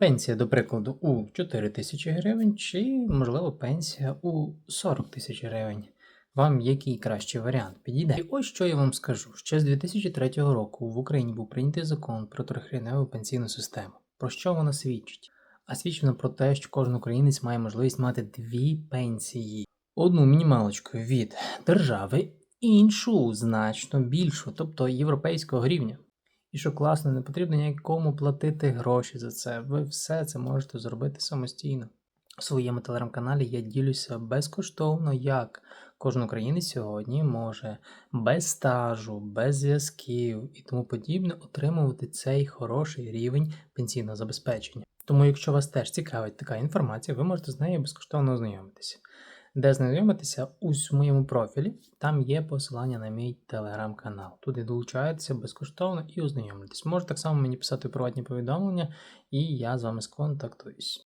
Пенсія, до прикладу, у 4 тисячі гривень, чи, можливо, пенсія у 40 тисяч гривень. Вам який кращий варіант підійде? І ось що я вам скажу. Ще з 2003 року в Україні був прийнятий закон про трьохрівневу пенсійну систему. Про що вона свідчить? А свідчить вона про те, що кожен українець має можливість мати дві пенсії: одну мінімалочку від держави, іншу значно більшу, тобто європейського рівня. І що класно, не потрібно нікому платити гроші за це. Ви все це можете зробити самостійно. У своєму телеграм-каналі я ділюся безкоштовно, як кожен українець сьогодні може без стажу, без зв'язків і тому подібне отримувати цей хороший рівень пенсійного забезпечення. Тому, якщо вас теж цікавить така інформація, ви можете з нею безкоштовно ознайомитися. Де знайомитися у моєму профілі, там є посилання на мій телеграм-канал. Туди долучаєтеся безкоштовно і ознайомитесь. Можете так само мені писати приватні повідомлення, і я з вами сконтактуюсь.